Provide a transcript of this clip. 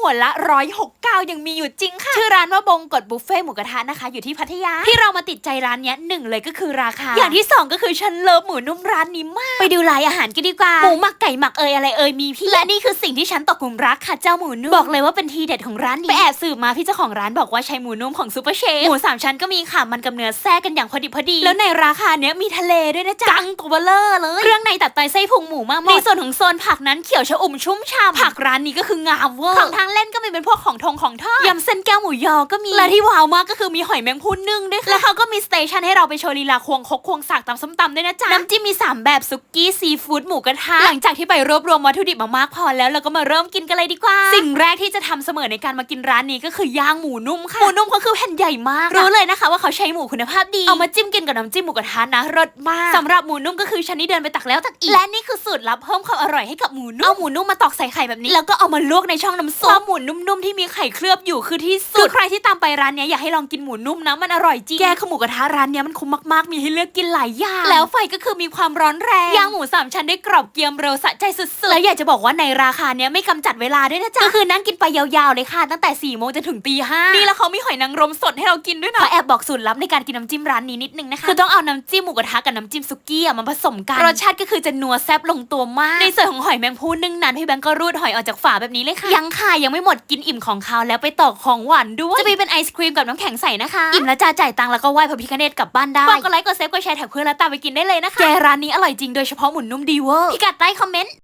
หัวละ 169 ยังมีอยู่จริงค่ะ ชื่อร้านว่าบงกดบุฟเฟ่หมูกระทะนะคะ อยู่ที่พัทยา ที่เรามาติดใจร้านเนี้ยหนึ่งเลยก็คือราคา อย่างที่สองก็คือฉันเลิฟหมูนุ่มร้านนี้มาก ไปดูรายอาหารกันดีกว่า หมูหมักไก่หมักเอยอะไรเอยมีพี่ และนี่คือสิ่งที่ฉันตกหลุมรักค่ะเจ้าหมูนุ่ม บอกเลยว่าเป็นทีเด็ดของร้านนี้ ไปแอบสืบมาพี่เจ้าของร้านบอกว่าใช้หมูนุ่มของซูเปอร์เชฟ หมูสามชั้นก็มีค่ะ มันกับเนื้อแทรกกันอย่างพอดีพอดี แล้วในราคาเนี้ยมีทะเลด้วยนะจ๊ะกังตัวเบลเลอร์เลย เครื่องในตัดไตไส้พุงหมูมากหมดในส่วนของโซนผักนั้นเขียวชะอุ่มชุ่มฉ่ำผักร้านนี้ก็คืองามเวอร์ของทางเล่นก็มีเป็นพวกของทงของทอดยำเส้นแก้วหมูยอก็มี และที่ว้าวมากก็คือมีหอยแมงพู่นึ่งด้วยค่ะ แล้วเขาก็มีสเตชันให้เราไปโชว์ลีลาควงคกควงสากตำส้มตำด้วยนะจ๊ะ น้ำจิ้มมี 3 แบบซุกี้ซีฟู้ดหมูกระทะ หลังจากที่ไปรวบรวมวัตถุดิบมามากพอแล้วเราก็มาเริ่มกินกันเลยดีกว่า สิ่งแรกที่จะทำเสมอในการมากินร้านนี้ก็คือย่างหมูนุ่มค่ะ หมูนุ่มเขาคือแผ่นใหญ่มาก รู้เลยนะคะว่าเขาใช้หมูคุณภาพดี เอามาจิ้มกินกับน้ำจิ้มหมูกระทะนะรสมากสำหรับหมูนุ่มก็คือฉันนี่เดินไปตักแล้วตักอีก และนี่คือสูตรลับเพิ่มความอร่อยให้กับหมูนุ่ม เอาหมูนุ่มมาตอกใส่ไข่แบบนี้ แล้วก็เอามาลวกในช่องน้ำซุปความหมูนุ่มๆที่มีไข่เคลือบอยู่คือที่สุดคือใครที่ตามไปร้านเนี้ยอยากให้ลองกินหมูนุ่มนะมันอร่อยจริงแกขมูกระทะร้านเนี้ยมันคุ้มมากๆมีให้เลือกกินหลายอย่างแล้วไฟก็คือมีความร้อนแรงย่างหมูสามชั้นได้กรอบเกรียมเร็วสะใจสุดๆแล้วอยากจะบอกว่าในราคาเนี้ยไม่กำจัดเวลาด้วยนะจ๊ะก็คือนั่งกินไปยาวๆเลยค่ะตั้งแต่4ี่โมงจนถึงตีห้านี่แล้วเขามีหอยนางรมสดให้เรากินด้วยนะขอแอบบอกสูตรลับในการกินน้ำจิ้มร้านนี้นิดนึงนะคะคือต้องเอาน้ำจิ้มหมูกระทะกับน้ำจิ้มซุกี้อะมาผสมกันรสชาติก็คือจะนัวแซ่บลงตัวมากในส่วนของหอยแมงพู่นึ่งนั้นพี่แบงก์ก็รูดหอยออกจากฝาแบบนี้เลยค่ะยังค่ะยังไม่หมดกินอิ่มของเขาแล้วไปต่อของหวานด้วย จะมีเป็นไอศครีมกับน้ำแข็งใสนะคะ อิ่มแล้วจ้าจ่ายตังค์แล้วก็ไหว้พระพิฆเนศกลับบ้านได้ฝากกดไลค์กดเซฟกดแชร์แท็กเพื่อนแล้วตามไปกินได้เลยนะคะแกร้านนี้อร่อยจริงโดยเฉพาะหมุนนุ่มดีเวอร์พิกัดใต้คอมเมนต์